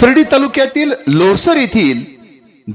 पाथर्डी तालुक्यातील लोसर येथील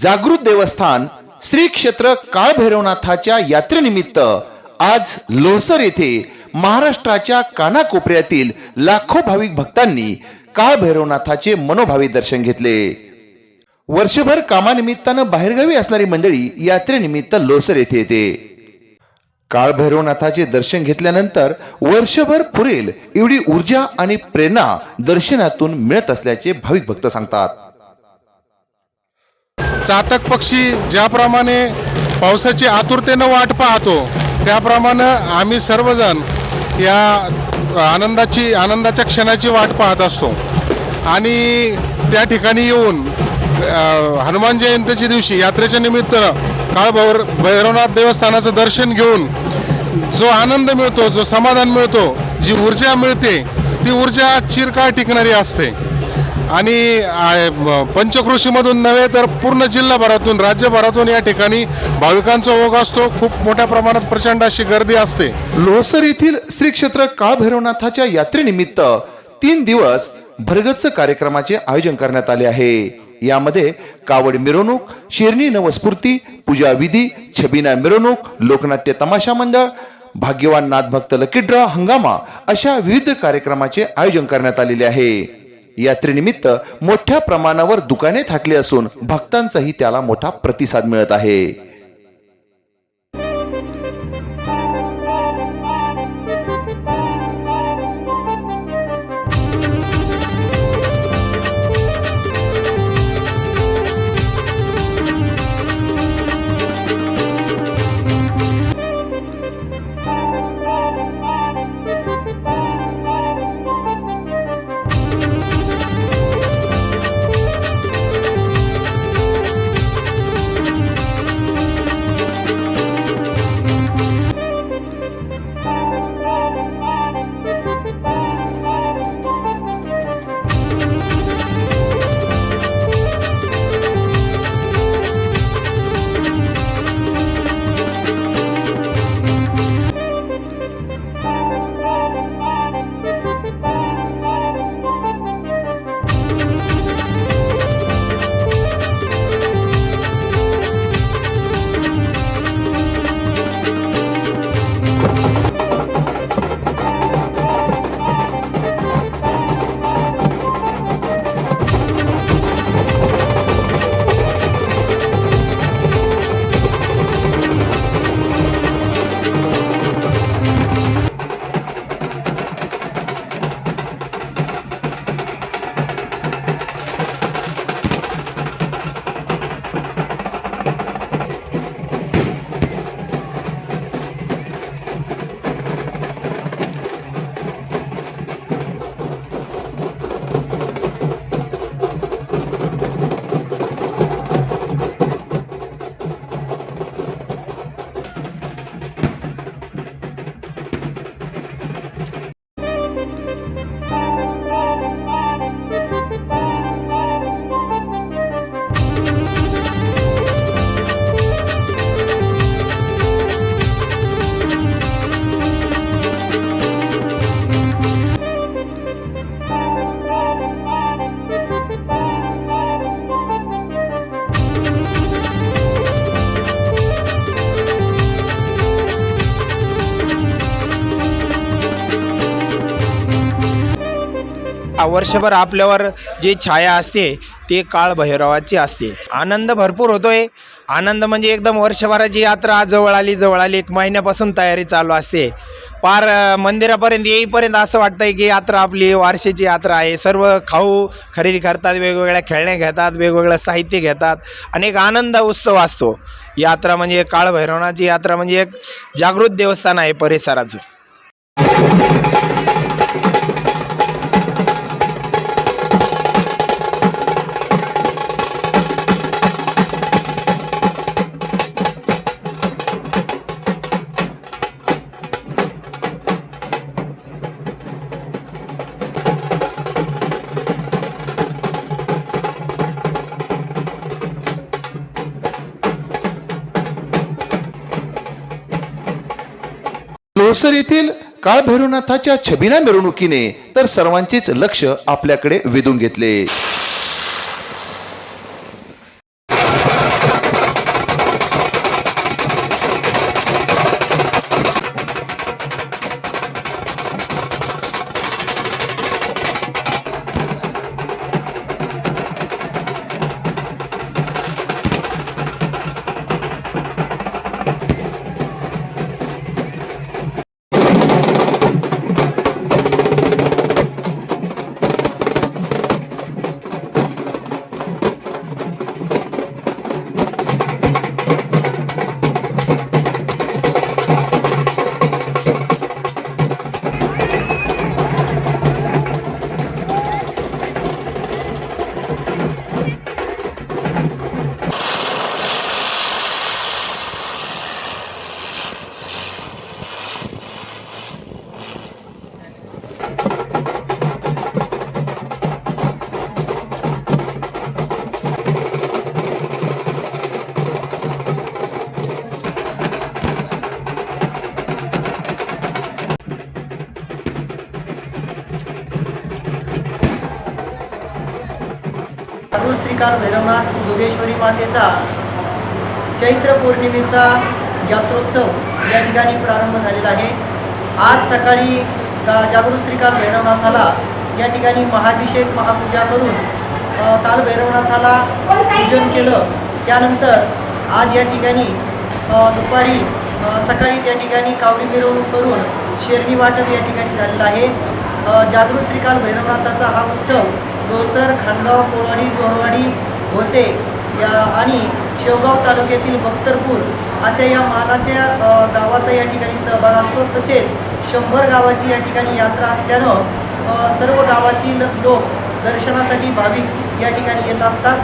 जागृत देवस्थान श्री क्षेत्र काळभैरवनाथाच्या यात्रेनिमित्त आज लोसर येथे महाराष्ट्राच्या कानाकोपऱ्यातील लाखो भाविक भक्तांनी काळभैरवनाथाचे मनोभावी दर्शन घेतले. वर्षभर कामानिमित्तानं बाहेरगावी असणारी मंडळी यात्रेनिमित्त लोसर येथे येते. काळभैरवनाथाचे दर्शन घेतल्यानंतर वर्षभर पुरेल एवढी ऊर्जा आणि प्रेरणा दर्शनातून मिळत असल्याचे भाविक भक्त सांगतात. चातक पक्षी ज्याप्रमाणे पावसाची आतुरतेनं वाट पाहतो त्याप्रमाणे आम्ही सर्वजण या आनंदाची आनंदाच्या क्षणाची वाट पाहत असतो. आणि त्या ठिकाणी येऊन हनुमान जयंतीच्या दिवशी यात्रेच्या निमित्तानं काळ भैर भैरवनाथ देवस्थानाचं दर्शन घेऊन जो आनंद मिळतो जो समाधान मिळतो जी ऊर्जा मिळते ती ऊर्जा चिरकाळ टिकणारी असते. आणि पंचकृषीमधून नव्हे तर पूर्ण जिल्हाभरातून राज्यभरातून या ठिकाणी भाविकांचा ओघ असतो. खूप मोठ्या प्रमाणात प्रचंड अशी गर्दी असते. लोहसर येथील श्री क्षेत्र काळभैरवनाथाच्या यात्रेनिमित्त तीन दिवस भरगच्च कार्यक्रमाचे आयोजन करण्यात आले आहे. यामध्ये कावड मिरवणूक शेरणी नवस्फूर्ती पूजा विधी छबिना मिरवणूक लोकनाट्य तमाशा मंडळ भाग्यवान नाथभक्त लकीड्रा हंगामा अशा विविध कार्यक्रमाचे आयोजन करण्यात आलेले आहे. यात्रेनिमित्त मोठ्या प्रमाणावर दुकाने थाटली असून भक्तांचाही त्याला मोठा प्रतिसाद मिळत आहे. वर्षभर आपल्यावर जी छाया असते ते काळ भैरवाची असते. आनंद भरपूर होतोय. आनंद म्हणजे एकदम वर्षभराची यात्रा जवळ आली जवळ आली एक महिन्यापासून तयारी चालू असते. पार मंदिरापर्यंत येईपर्यंत असं वाटतंय की यात्रा आपली वारशेची यात्रा आहे. सर्व खाऊ खरेदी करतात वेगवेगळ्या खेळण्या घेतात वेगवेगळं साहित्य घेतात. आणि एक आनंद उत्सव असतो. यात्रा म्हणजे काळ भैरवनाची यात्रा म्हणजे एक जागृत देवस्थान आहे परिसराचं. देवसर येथील काळभैरवनाथाच्या छबिना मिरवणुकीने तर सर्वांचेच लक्ष आपल्याकडे वेधून घेतले. श्रीकाल भैरवनाथ योगेश्वरी मातेचा चैत्र पौर्णिमेचा यात्रोत्सव या ठिकाणी प्रारंभ झालेला आहे. आज सकाळी गा- जागृत श्रीकाल भैरवनाथाला या ठिकाणी महाभिषेक महापूजा करून कालभैरवनाथाला काल भैरवनाथाला पूजन केलं. त्यानंतर आज या ठिकाणी दुपारी सकाळी त्या ठिकाणी कावडी मिरवणूक करून शेरणी वाटप या ठिकाणी झालेलं आहे. अ, जागृत श्रीकाल भैरवनाथाचा हा उत्सव डोसर खानगाव कोळवाडी जोरवाडी भोसे या आणि शेवगाव तालुक्यातील बख्तरपूर अशा या मानाच्या गावाचा या ठिकाणी सहभाग असतो. तसेच शंभर गावाची या ठिकाणी यात्रा असल्यानं सर्व गावातील लोक दर्शनासाठी भाविक या ठिकाणी येत असतात.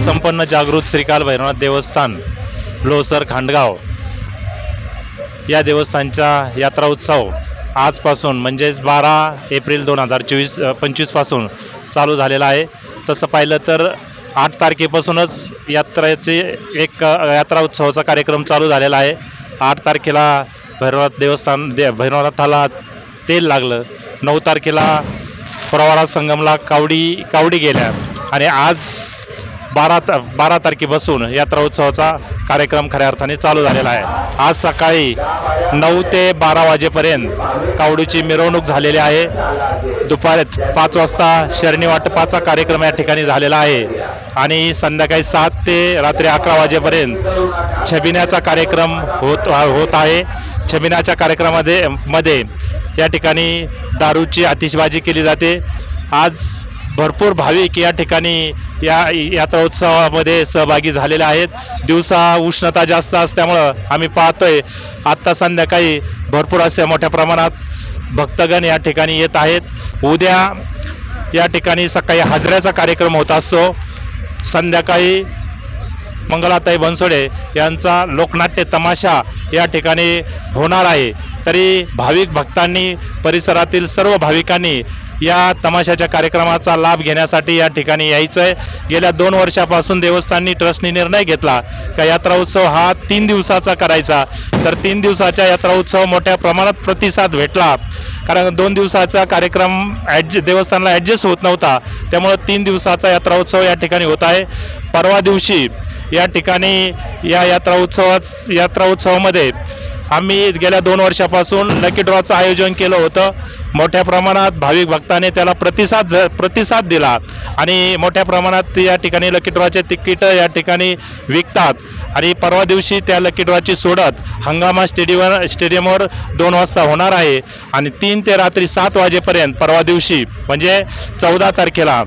संपन्न जागृत श्रीकाल भैरवनाथ देवस्थान लोसर खांडगाव. या देवस्थानचा यात्रा उत्सव आजपासून म्हणजेच बारा एप्रिल दोन हजार चोवीस पंचवीसपासून चालू झालेला आहे. तसं पाहिलं तर आठ तारखेपासूनच यात्रेचे एक यात्रा उत्सवाचा कार्यक्रम चालू झालेला आहे. आठ तारखेला भैरवनाथ देवस्थान दे भैरवनाथाला तेल लागलं. नऊ तारखेला प्रवारा संगमला कावडी कावडी गेल्या. आणि आज बारा त बारा तारखेपासून यात्रा उत्सवाचा कार्यक्रम खऱ्या अर्थाने चालू झालेला आहे. आज सकाळी नऊ ते बारा वाजेपर्यंत कावडीची मिरवणूक झालेली आहे. दुपारी पाच वाजता शरणी वाटपाचा कार्यक्रम या ठिकाणी झालेला आहे. आणि संध्याकाळी सात ते रात्री अकरा वाजेपर्यंत छबिन्याचा कार्यक्रम होत होत आहे. छबिन्याच्या कार्यक्रमामध्ये मध्ये या ठिकाणी दारूची आतिषबाजी केली जाते. आज भरपूर भाविक या ठिकाणी या यात्रा उत्सवामध्ये सहभागी झालेले आहेत. दिवसा उष्णता जास्त असल्यामुळं आम्ही पाहतोय आत्ता संध्याकाळी भरपूर असे मोठ्या प्रमाणात भक्तगण या ठिकाणी येत आहेत. उद्या या ठिकाणी सकाळी हाजऱ्याचा कार्यक्रम होत असतो. संध्याकाळी मंगलाताई बनसोडे यांचा लोकनाट्य तमाशा या ठिकाणी होणार आहे. तरी भाविक भक्तांनी परिसरातील सर्व भाविकांनी या तमाशाच्या कार्यक्रमाचा लाभ घेण्यासाठी या ठिकाणी यायचं आहे गेल्या दोन वर्षापासून देवस्थाननी ट्रस्टनी निर्णय घेतला का यात्रा उत्सव हा तीन दिवसाचा करायचा. तर तीन दिवसाच्या यात्रा उत्सव मोठ्या प्रमाणात प्रतिसाद भेटला. कारण दोन दिवसाचा कार्यक्रम ॲडज देवस्थानला ॲडजस्ट होत नव्हता. त्यामुळं तीन दिवसाचा यात्रा उत्सव या ठिकाणी होत आहे. परवा दिवशी या ठिकाणी या यात्रा उत्सवात यात्रा उत्सवामध्ये आम्ही गेल्या दोन वर्षापासून लकी ड्रॉचं आयोजन केलं होतं. मोठ्या प्रमाणात भाविक भक्ताने त्याला प्रतिसाद ज प्रतिसाद दिला. आणि मोठ्या प्रमाणात या ठिकाणी लकी ड्रॉचे तिकीटं या ठिकाणी विकतात. आणि परवा दिवशी त्या लकी ड्रॉची सोडत हंगामा स्टेडियम स्टेडियमवर दोन वाजता होणार आहे. आणि तीन ते रात्री सात वाजेपर्यंत परवा दिवशी म्हणजे चौदा तारखेला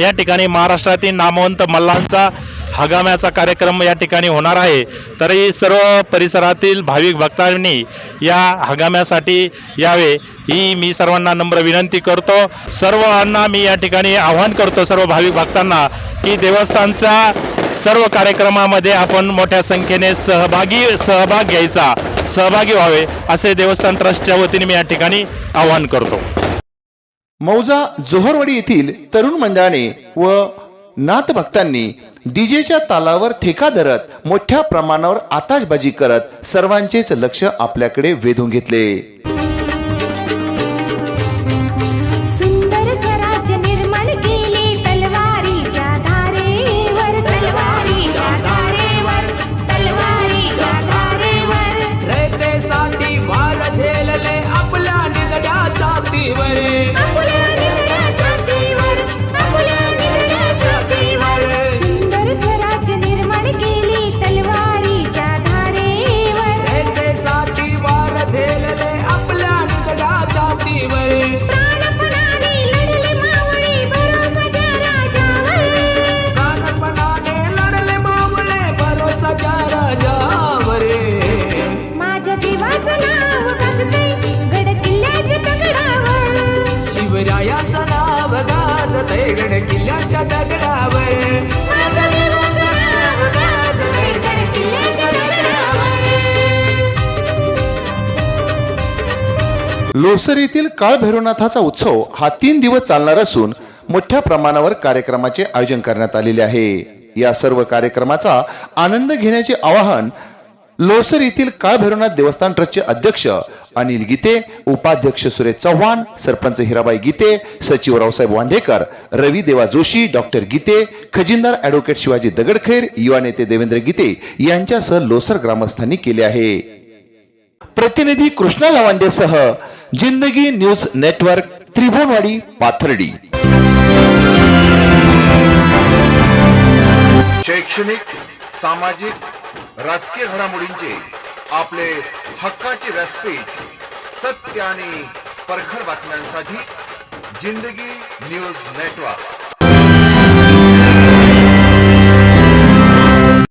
या ठिकाणी महाराष्ट्रातील नामवंत मल्लांचा हगाम्याचा कार्यक्रम या ठिकाणी होणार आहे. तरी सर्व परिसरातील भाविक भक्तांनी या हगाम्यासाठी यावे ही मी सर्वांना नम्र विनंती करतो. सर्वांना मी या ठिकाणी आव्हान करतो सर्व भाविक भक्तांना की देवस्थानच्या सर्व कार्यक्रमामध्ये आपण मोठ्या संख्येने सहभागी सहभाग घ्यायचा सहभागी व्हावे असे देवस्थान ट्रस्टच्या वतीने मी या ठिकाणी आवाहन करतो. मौजा जोहरवाडी येथील तरुण मंडळाने व नाथ भक्तांनी डीजेच्या तालावर ठेका धरत मोठ्या प्रमाणावर आताशबाजी करत सर्वांचेच लक्ष आपल्याकडे वेधून घेतले. लोसरीतील किल्ल्याच्या दगडावर. लोसर येथील काळभैरवनाथाचा उत्सव हा तीन दिवस चालणार असून मोठ्या प्रमाणावर कार्यक्रमाचे आयोजन करण्यात आलेले आहे. या सर्व कार्यक्रमाचा आनंद घेण्याचे आवाहन लोसर येथील काळ भैरवनाथ देवस्थान ट्रस्टचे अध्यक्ष अनिल गीते उपाध्यक्ष सुरेश चव्हाण सरपंच हिराबाई गीते सचिव रावसाहेब वांढेकर रवी देवा जोशी डॉक्टर गीते खजिनदार ऍडव्होकेट शिवाजी दगडखेर युवा नेते देवेंद्र गीते यांच्यासह लोसर ग्रामस्थांनी केले आहे. प्रतिनिधी कृष्णा लवांडेसह जिंदगी न्यूज नेटवर्क त्रिभुवनवाडी पाथर्डी. शैक्षणिक सामाजिक राजकीय घडामोडींचे आपले हक्काचे व्यासपीठ सत्य आणि परखड बातम्यांसाठी जिंदगी न्यूज नेटवर्क.